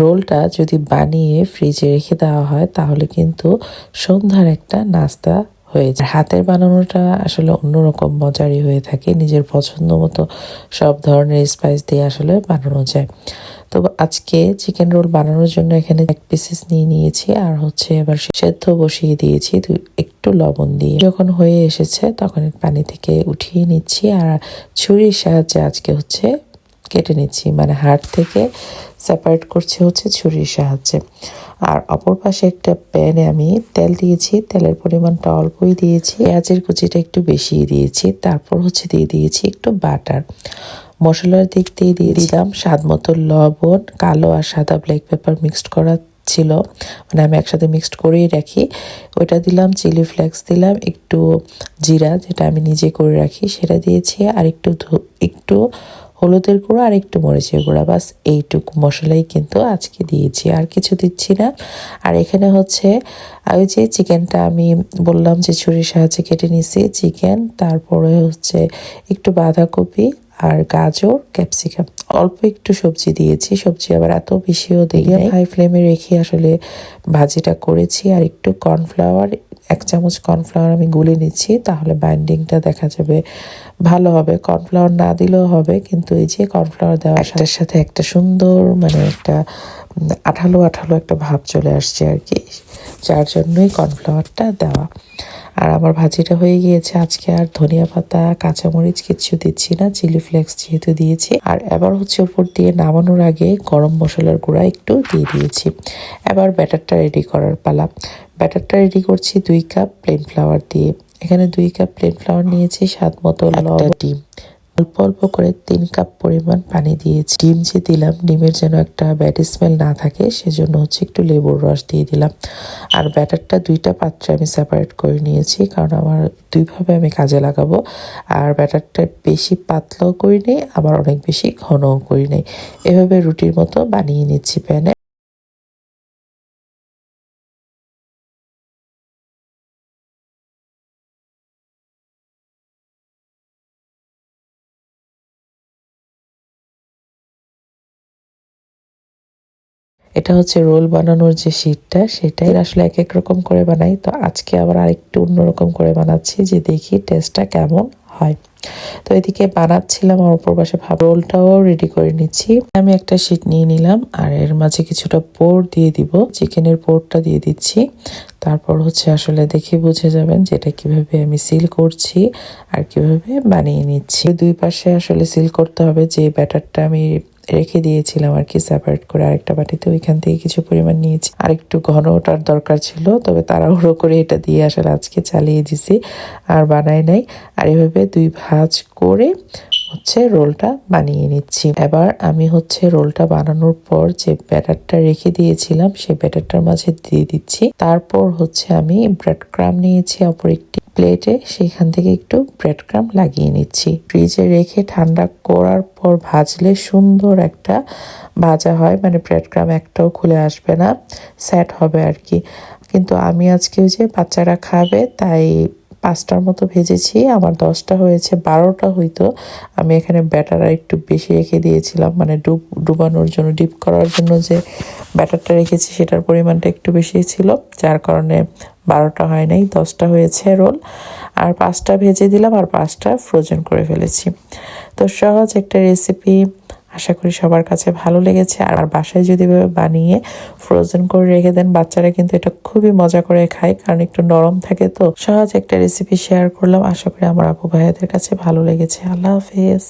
রোলটা যদি বানিয়ে ফ্রিজে রেখে দেওয়া হয়, তাহলে কিন্তু সন্ধ্যার একটা নাস্তা হয়ে যায়। হাতের বানানোটা আসলে অন্যরকম মজারই হয়ে থাকে। নিজের পছন্দ মতো সব ধরনের স্পাইস দিয়ে আসলে বানানো যায়। তো আজকে চিকেন রোল বানানোর জন্য এখানে এক পিসেস নিয়ে নিয়েছি আর হচ্ছে এবার সেদ্ধ বসিয়ে দিয়েছি একটু লবণ দিয়ে। যখন হয়ে এসেছে তখন পানি থেকে উঠিয়ে নিচ্ছি। আর ছুরির সাহায্যে আজকে হচ্ছে কেটে নিচ্ছি মানে হাড় থেকে সেপারেট করছে হচ্ছে ছুরির সাহায্যে। আর অপর পাশে একটা প্যানে আমি তেল দিয়েছি, তেলের পরিমাণটা অল্পই দিয়েছি, পেঁয়াজের কুচিটা একটু বেশি দিয়েছি, তারপর হচ্ছে দিয়ে দিয়েছি একটু বাটার। মশলার দিক দিয়ে দিয়ে দিলাম স্বাদ মতো লবণ, কালো আর সাদা ব্ল্যাক পেপার মিক্সড করা ছিল মানে আমি একসাথে মিক্সড করেই রাখি। ওইটা দিলাম চিলি ফ্লেক্স দিলাম, একটু জিরা যেটা আমি নিজে করে রাখি, সেটা দিয়েছি, আর একটু একটু হলুদের গুঁড়ো আর একটু মরিচের গুঁড়া। বাস এইটুকু মশলাই কিন্তু আজকে দিয়েছি আর কিছু দিচ্ছি না। আর এখানে হচ্ছে ওই যে চিকেনটা আমি বললাম যে ছুরির সাহায্যে কেটে নিছি চিকেন তারপরে হচ্ছে একটু বাঁধাকপি আর গাজর ক্যাপসিকাম। অল্প একটু সবজি দিয়েছি সবজি আবার এত বেশিও দিই হাই ফ্লেমে রেখে আসলে ভাজিটা করেছি আর একটু কর্নফ্লাওয়ার এক চামচ কর্নফ্লাওয়ার আমি গুলে নিচ্ছি, তাহলে বাইন্ডিংটা দেখা যাবে ভালো হবে। কর্নফ্লাওয়ার না দিলেও হবে, কিন্তু এই যে কর্নফ্লাওয়ার দেওয়া একটার সাথে একটা সুন্দর মানে একটা আঠালো আঠালো একটা ভাব চলে আসছে আর কি। যার জন্যই কর্নফ্লাওয়ারটা দেওয়া। আর আমার ভাজিটা হয়ে গিয়েছে আজকে আর ধনিয়া পাতা কাঁচামরিচ কিছু দিচ্ছি না চিলি ফ্লেক্স যেহেতু দিয়েছি। আর এবার হচ্ছে উপর দিয়ে নামানোর আগে গরম মশলার গুঁড়া একটু দিয়ে দিয়েছি। এবার ব্যাটারটা রেডি করার পালা। ব্যাটারটা রেডি করছি দুই কাপ প্লেন ফ্লাওয়ার দিয়ে। এখানে দুই কাপ প্লেন ফ্লাওয়ার নিয়েছি স্বাদ মতো লবণ। ডিম। অল্প অল্প করে তিন কাপ পরিমাণ পানি দিয়েছি। ডিম যে দিলাম, ডিমের যেন একটা ব্যাড স্মেল না থাকে, সেজন্য হচ্ছে একটু লেবুর রস দিয়ে দিলাম। আর ব্যাটারটা দুইটা পাত্রে আমি সেপারেট করে নিয়েছি, কারণ আমার দুইভাবে আমি কাজে লাগাবো। আর ব্যাটারটা বেশি পাতলাও করি নেই আবার অনেক বেশি ঘনও করি নেই এভাবে রুটির মতো বানিয়ে নিচ্ছি প্যানে। এটা হচ্ছে রোল বানানোর যে শীটটা সেটাই আসলে এক এক রকম করে বানাই। তো আজকে আবার আরেকটু অন্যরকম করে বানাচ্ছি যে দেখি টেস্টটা কেমন হয়। তো এদিকে বানাচ্ছিলাম আর উপর পাশে ভাব রোলটাও রেডি করে নিচ্ছি। আমি একটা শীট নিয়ে নিলাম আর এর মাঝে কিছুটা পোর দিয়ে দিব। চিকেনের পোরটা দিয়ে দিচ্ছি। তারপর হচ্ছে আসলে দেখে বুঝে যাবেন যেটা কীভাবে আমি সিল করছি আর কীভাবে বানিয়ে নিচ্ছি। দুই পাশে আসলে সিল করতে হবে যে ব্যাটারটা আমি রেখে দিয়েছিলাম আর কি সেপারেট করে আরেকটা বাটিতে। ওইখান থেকে কিছু পরিমাণ নিয়েছি। আর একটু ঘন ওটার দরকার ছিল, তবে তাড়াহুড়ো করে এটা দিয়ে আসলে আজকে চালিয়ে দিছি, আর বানাই নাই। আর এভাবে দুই ভাঁজ করে হচ্ছে রোলটা বানিয়ে নিচ্ছি। এবার আমি হচ্ছে রোলটা বানানোর পর যে ব্যাটারটা রেখে দিয়েছিলাম সেই ব্যাটারটার মাঝে দিয়ে দিচ্ছি। তারপর হচ্ছে আমি ব্রেড ক্রাম নিয়েছি অপর একটি। প্লেটে সেখান থেকে একটু ব্রেড ক্রাম লাগিয়ে নিচ্ছি। ফ্রিজে রেখে ঠান্ডা করার পর ভাজলে সুন্দর একটা ভাজা হয় মানে ব্রেড ক্রাম একটাও খুলে আসবে না স্যাট হবে আর কি। কিন্তু আমি আজকে যে বাচ্চারা খাবে, তাই পাঁচটার মতো ভেজেছি, আমার দশটা হয়েছে, বারোটা হইতো। আমি এখানে ব্যাটার আর একটু বেশি রেখে দিয়েছিলাম মানে ডুব, ডুবানোর জন্য, ডিপ করার জন্য যে ব্যাটারটা রেখেছি, সেটার পরিমাণটা একটু বেশি ছিল, যার কারণে বারোটা হয় নাই, দশটা হয়েছে রোল। আর পাঁচটা ভেজে দিলাম আর পাঁচটা ফ্রোজেন করে ফেলেছি। তো সহজ একটা রেসিপি আশা করি সবার কাছে ভালো লেগেছে। আর বাসায় যদি বানিয়ে ফ্রোজেন করে রেখে দেন, বাচ্চারা কিন্তু এটা খুবই মজা করে খায়, কারণ একটু নরম থাকে তো। সহজ একটা রেসিপি শেয়ার করলাম। আশা করি আমার আপু ভাইয়াদের কাছে ভালো লেগেছে। আল্লাহ হাফেজ।